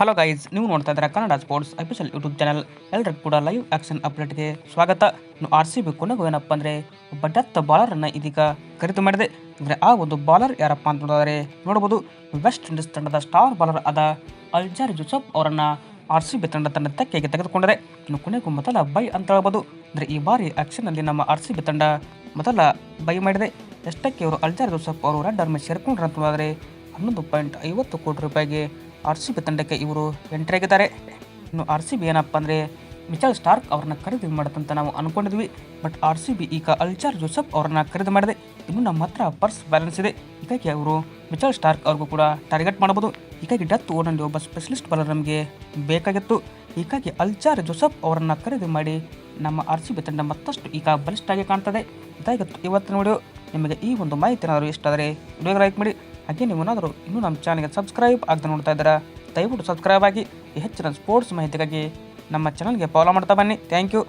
Hello guys ನೀವು ನೋಡ್ತಾ ಇದ್ದೀರಾ Kannada sports official YouTube channel ಎಲ್ಲರಿಗೂ ಕೂಡ ಲೈವ್ ಆಕ್ಷನ್ ಅಪ್ಡೇಟ್ಗೆ ಸ್ವಾಗತ. ಇನ್ನು ಆರ್ ಸಿ ಬಿ ಕೊನೆಗೂ ಏನಪ್ಪ ಅಂದರೆ ಒಬ್ಬ ಡೆತ್ ಬಾಲರನ್ನು ಇದೀಗ ಖರೀದಿ ಮಾಡಿದೆ. ಅಂದರೆ ಆ ಒಂದು ಬಾಲರ್ ಯಾರಪ್ಪ ಅಂತ ನೋಡಿದರೆ ನೋಡ್ಬೋದು. ವೆಸ್ಟ್ ಇಂಡೀಸ್ ತಂಡದ ಸ್ಟಾರ್ ಬಾಲರ್ ಆದ ಅಲ್ಜಾರ್ ಜುಸಫ್ ಅವರನ್ನು ಆರ್ ಸಿ ಬಿ ತಂಡ ತನ್ನ ತೆಕ್ಕೆಗೆ ತೆಗೆದುಕೊಂಡರೆ. ಇನ್ನು ಕೊನೆಗೂ ಮೊದಲ ಬೈ ಅಂತ ಹೇಳ್ಬೋದು. ಅಂದರೆ ಈ ಬಾರಿ ಆಕ್ಷನ್ನಲ್ಲಿ ನಮ್ಮ ಆರ್ ಸಿ ಬಿ ತಂಡ ಮೊದಲ ಬೈ ಮಾಡಿದೆ. ಎಷ್ಟಕ್ಕೆ ಇವರು ಅಲ್ಜಾರ್ ಜೋಸಫ್ ಅವರು ರೆಡ್ ಆರ್ಮಿ ಸೇರಿಕೊಂಡ್ರೆ ಅಂತ ಹನ್ನೊಂದು ಪಾಯಿಂಟ್ ಐವತ್ತು ಕೋಟಿ ರೂಪಾಯಿಗೆ ಆರ್ ಸಿ ಬಿ ತಂಡಕ್ಕೆ ಇವರು ಎಂಟ್ರಿ ಆಗಿದ್ದಾರೆ. ಇನ್ನು ಆರ್ ಸಿ ಬಿ ಏನಪ್ಪ ಅಂದರೆ ಮಿಚಲ್ ಸ್ಟಾರ್ಕ್ ಅವ್ರನ್ನ ಖರೀದಿ ಮಾಡುತ್ತಂತ ನಾವು ಅಂದ್ಕೊಂಡಿದ್ವಿ ಬಟ್ ಆರ್ ಸಿ ಬಿ ಈಗ ಅಲ್ಚಾರ್ ಜೋಸಫ್ ಅವ್ರನ್ನ ಖರೀದಿ ಮಾಡಿದೆ. ಇನ್ನು ನಮ್ಮ ಹತ್ರ ಪರ್ಸ್ ಬ್ಯಾಲೆನ್ಸ್ ಇದೆ. ಹೀಗಾಗಿ ಅವರು ಮಿಚಲ್ ಸ್ಟಾರ್ಕ್ ಅವ್ರಿಗೂ ಕೂಡ ಟಾರ್ಗೆಟ್ ಮಾಡಬಹುದು. ಹೀಗಾಗಿ ಡೆತ್ ಓನಲ್ಲಿ ಒಬ್ಬ ಸ್ಪೆಷಲಿಸ್ಟ್ ಬಾಲರ್ ನಮಗೆ ಬೇಕಾಗಿತ್ತು. ಹೀಗಾಗಿ ಅಲ್ಚಾರ್ ಜೋಸಫ್ ಅವರನ್ನು ಖರೀದಿ ಮಾಡಿ ನಮ್ಮ ಆರ್ ಸಿ ಬಿ ತಂಡ ಮತ್ತಷ್ಟು ಈಗ ಬಲಿಷ್ಠಾಗಿ ಕಾಣ್ತದೆ. ಇದಾಗಿತ್ತು ಇವತ್ತಿನ ವಿಡಿಯೋ. ನಿಮಗೆ ಈ ಒಂದು ಮಾಹಿತಿ ಏನಾದರೂ ಇಷ್ಟ ಆದರೆ ವಿಡಿಯೋಗೆ ಲೈಕ್ ಮಾಡಿ. ಹಾಗೆ ನೀವೇನಾದರೂ ಇನ್ನೂ ನಮ್ಮ ಚಾನಲ್ಗೆ ಸಬ್ಸ್ಕ್ರೈಬ್ ಆಗದೆ ನೋಡ್ತಾ ಇದ್ದೀರಾ, ದಯವಿಟ್ಟು ಸಬ್ಸ್ಕ್ರೈಬ್ ಆಗಿ ಹೆಚ್ಚಿನ ಸ್ಪೋರ್ಟ್ಸ್ ಮಾಹಿತಿಗಾಗಿ ನಮ್ಮ ಚಾನಲ್ಗೆ ಫಾಲೋ ಮಾಡ್ತಾ ಬನ್ನಿ. Thank you